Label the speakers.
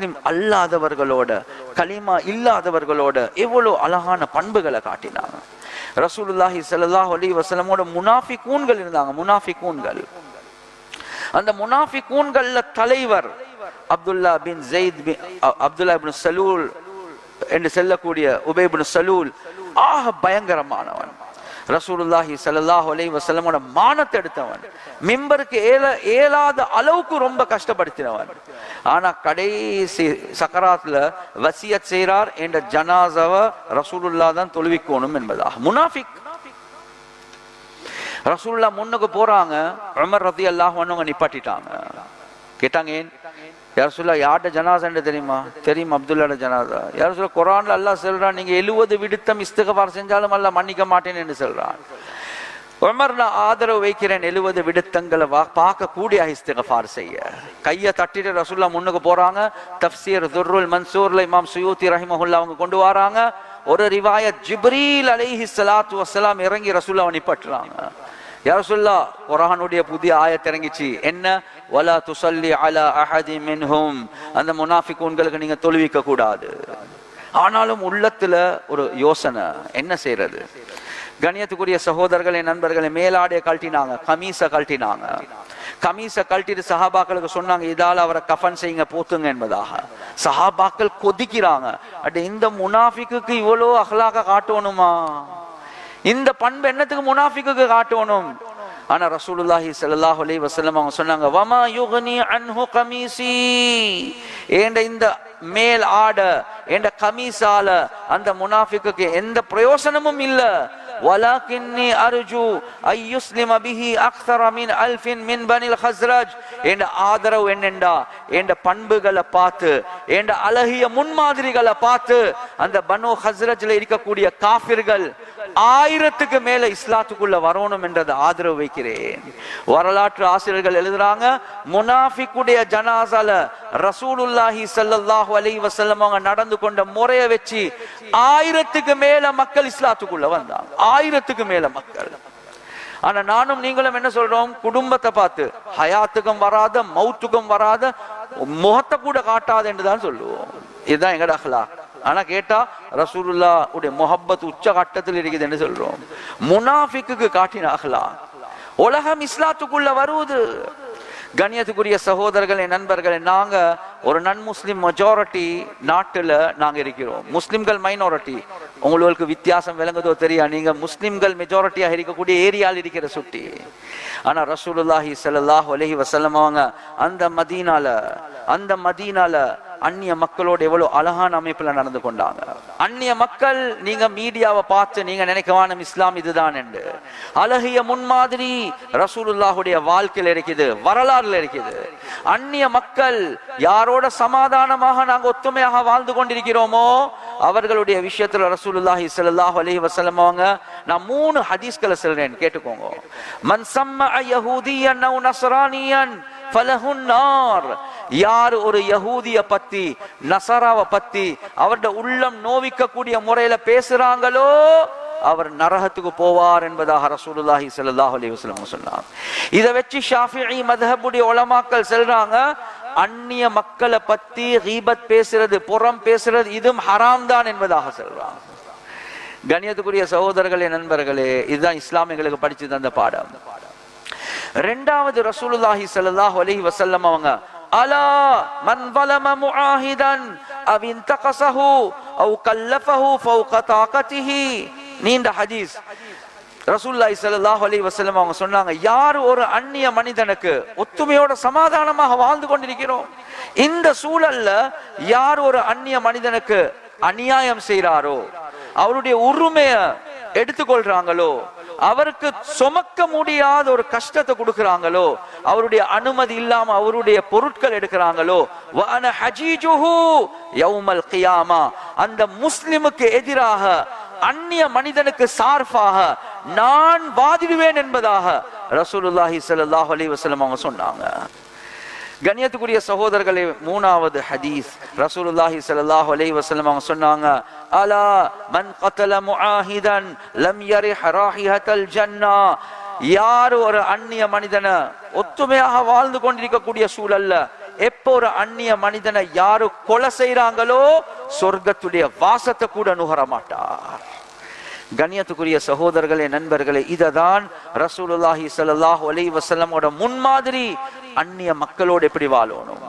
Speaker 1: முஸ்லிம் அல்லாதவர்களோட களிமா இல்லாதவர்களோட எவ்வளோ அழகான பண்புகளை காட்டினாங்க. ரசூலுல்லாஹி சல்லாஹ் அலி வசலமோட முனாஃபி கூன்கள் இருந்தாங்க முனாஃபிகூன்கள். அந்த முனாஃபிகூன்கள்ல தலைவர் Abdullah bin Zaid bin Abdullah bin Salul என்று செல்லக்கூடிய உபே பின் சலூல் ஆக பயங்கரமானவன். ரசூலுல்லாஹி சல்லாஹ் அலைஹி வசலமோட மானத்தை எடுத்தவன். மிம்பருக்கு ஏல ஏலாத அளவுக்கு ரொம்ப கஷ்டப்படுத்தினவன். ஆனா கடைசி சக்கராத்துல வசியத் செய்றார் என்ற ஜனாசாவை ரசூலுல்லா தான் தொழுவிக்கணும் என்பதாக. முனாஃபிக். ரசூல்லா முன்னுக்கு போறாங்க. உமர் ரதி அல்லாஹ் ஒன்னவங்க நிப்பாட்டிட்டாங்க. கேட்டாங்க ஏன்? யார் சொல்ல யார்ட ஜனாசான்னு தெரியுமா? தெரியும் அப்துல்லாட ஜனாசா. யார் சொல்ல குரான்ல அல்லாஹ் சொல்றான் நீங்க எழுவது விடுத்தம் இஸ்திகபார் செஞ்சாலும் அல்ல மன்னிக்க மாட்டேன் என்று சொல்றான். உமர் நான் ஆதரவு வைக்கிறேன் எழுவது விடுத்தங்களை வா பார்க்க கூடிய இஸ்திகபார் செய்ய. கையை தட்டிட்டு ரசுல்லா முன்னுக்கு போறாங்க. தப்சீர் துர்ருல் மன்சூர்ல இமாம் சுயூத்தி ரஹிமஹுல்லா அவங்க கொண்டு வராங்க. ஒரு ரிவாயத் ஜிப்ரீல் அலைஹி சலாத்து வசலாம் இறங்கி ரசுல்லா நிப்பாட்டுறாங்க. யார் சொல்லா குரானுடைய புதிய ஆயத் இறங்கிச்சு. என்ன? வலா துசல்லி அலா அஹதி மின்ஹும். அந்த முனாஃபிகூன்களுக்கு நீங்க தொழுவிக்க கூடாது. ஆனாலும் உள்ளத்துல ஒரு யோசனை. என்ன செய்யறது கணியத்துக்குரிய சகோதரர்களே நண்பர்களை மேலாடைய கழட்டினாங்க கமீச கழட்டினாங்க. கமீச கழட்டிட்டு சஹாபாக்களுக்கு சொன்னாங்க இதால அவரை கஃபன் செய்யுங்க போத்துங்க என்பதாக. சஹாபாக்கள் கொதிக்கிறாங்க. அட் இந்த முனாஃபிக்கு இவ்வளோ அகலாக காட்டணுமா? இந்த பண்பு என்னத்துக்கு முனாஃபிக்கு காட்டணும்? ஆனா ரசூலுல்லாஹி ஸல்லல்லாஹு அலைஹி வஸல்லம் அவங்க சொன்னாங்க வமா யுக்னி அன்ஹு கமீசி. ஏண்ட இந்த மேல் ஆட ஏண்ட கமீசால அந்த முனாஃபிக்குக்கு எந்த பிரயோசனமும் இல்லை. வலாக்கின்னி அர்ஜு ஐயுஸ்லிம பிஹி அக்ஸர மின் அல்ஃபின் மின் பனில் ஹஸ்ரஜ் என்ற ஆதரவு என்னெண்டா என்ற பண்புகளை பார்த்து என்ற அழகிய முன்மாதிரிகளை பார்த்து அந்த பனோ ஹஸ்ரஜ்ல இருக்கக்கூடிய காஃபிர்கள் ஆயிரத்துக்கு மேல இஸ்லாத்துக்குள்ள வரணும் என்றது ஆதரவு வைக்கிறேன். வரலாற்று ஆசிரியர்கள் எழுதுறாங்க முனாஃபிக்குடைய ஜனாசால ரசூலுல்லாஹி ஸல்லல்லாஹு அலி வசல்லம் அவங்க நடந்து கொண்ட முறையை வச்சு ஆயிரத்துக்கு மேல மக்கள் இஸ்லாத்துக்குள்ள வந்தாங்க. ஆயிரத்துக்கு மேல மக்கள். ஆனா நானும் நீங்களும் என்ன சொல்றோம்? குடும்பத்தை பார்த்து ஹயாத்துக்கும் வராத மௌத்துக்கும் வராத முகத்தை கூட காட்டாது என்று தான் சொல்லுவோம். இதுதான் எங்கட அஹ்லாக். ஆனா கேட்டா ரசூலுல்லா உடைய முஹப்பத் உச்ச கட்டத்தில் இருக்குது என்று சொல்றோம். முனாஃபிக்கு காட்டின உலகம் இஸ்லாத்துக்குள்ள வருவது. கண்ணியத்துக்குரிய சகோதரர்களே நண்பர்களே நாங்க ஒரு நன் முஸ்லிம் மெஜாரிட்டி நாட்டுல நாங்க இருக்கிறோம். முஸ்லிம்கள் மைனாரிட்டி உங்களுக்கு வித்தியாசம் விளங்குதோ தெரியா? நீங்க முஸ்லிம்கள் மெஜாரிட்டியாக இருக்கக்கூடிய ஏரியாவில் இருக்கிற சுட்டி ஆனா ரசூலுல்லாஹி சல்லாஹ் அலஹி வஸல்லம் அவங்க அந்த மதீனால அந்த மதீனால அந்நிய மக்களோட எவ்வளவு அழகான அமைப்புல நடந்து கொண்டாங்க. அந்நிய மக்கள் நீங்க மீடியாவை பார்த்து நீங்க நினைக்கவானும் இஸ்லாம் இதுதான் என்று. அழகிய முன்மாதிரி ரசூலுல்லாஹுடைய வாழ்க்கையில் இருக்குது வரலாறுல இருக்குது. அந்நிய மக்கள் யாரோட சமாதானமாக நாங்க ஒத்துமையாக வாழ்ந்து கொண்டிருக்கிறோமோ அவர்களுடைய விஷயத்துல ரசூலுல்லாஹி ஸல்லல்லாஹு அலைஹி வஸல்லம் அவங்க நான் மூணு ஹதீஸ்களை சொல்றேன் கேட்டுக்கோங்க. மன் சம்ம யஹூதியன் அவு நஸ்ரானியன் ஃபலஹுன் நார். யார் ஒரு யகூதிய பத்தி நசராவை பத்தி அவருடைய உள்ளம் நோவிக்கக்கூடிய முறையில பேசுறாங்களோ அவர் நரகத்துக்கு போவார் என்பதாக ரசூலுல்லாஹி ஸல்லல்லாஹு அலைஹி வஸல்லம் சொன்னார். இதை வச்சு ஷாஃபிஈ மذهபுடைய உலமாக்கள் சொல்றாங்க அந்நிய மக்களை பத்தி கீபத் பேசுறது புறம் பேசுறது இதுவும் ஹராம் தான் என்பதாக சொல்றாங்க. கணியத்துக்குரிய சகோதரர்களே நண்பர்களே இதுதான் இஸ்லாமியர்களுக்கு படிச்சு தந்த பாடம். ரெண்டாவது ரசூலுல்லாஹி சல்லாஹ் அலஹி வசல்லம் அவங்க அலா மன் வலம முஆஹிதன் அவ் இன்தகஸஹு அவ் கல்லஃபஹு ஃபௌக தாகதிஹி நீண்ட ஹதீஸ். ரசூல்லாய் சல்லாஹ் அலி வசலம் அவங்க சொன்னாங்க யார் ஒரு அந்நிய மனிதனுக்கு ஒத்துமையோட சமாதானமாக வாழ்ந்து கொண்டிருக்கிறோம்? இந்த சூழல்ல யார் ஒரு அந்நிய மனிதனுக்கு அநியாயம் செய்கிறாரோ அவருடைய உரிமைய எடுத்துக்கொள்றாங்களோ அவருக்கு சுமக்க முடியாத ஒரு கஷ்டத்தை கொடுக்கிறாங்களோ அவருடைய அனுமதி இல்லாம அவருடைய பொருட்கள் எடுக்கிறாங்களோ ஹஜீஜுஹு யௌமல் கியாமா. அந்த முஸ்லிமுக்கு எதிராக அந்நிய மனிதனுக்கு சார்பாக நான் வாதிடுவேன் என்பதாக ரசூலுல்லாஹி சல்லாஹ் அலி வசலம் அவங்க சொன்னாங்க. கண்ணியத்துக்குரிய சகோதரர்களே மூணாவது ஹதீஸ். ரசூலுல்லாஹி ஸல்லல்லாஹு அலைஹி வஸல்லம் அவங்க சொன்னாங்க அலா மன் கத்தல முஆஹிதன் லம் யரிஹ் ராஹிஹத்தல் ஜன்னா. யார் ஒரு அந்நிய மனிதனை ஒத்துமையாக வாழ்ந்து கொண்டிருக்கக்கூடிய சூழல்ல எப்போ ஒரு அந்நிய மனிதனை யாரு கொலை செய்யறாங்களோ சொர்க்கத்துடைய வாசத்தை கூட நுகர மாட்டார். கண்ணியத்துக்குரிய சகோதரர்களே நண்பர்களே இதை தான் ரசூலுல்லாஹி சல்லாஹ் அலி வசல்லமோட முன்மாதிரி அந்நிய மக்களோடு எப்படி வாழணும்?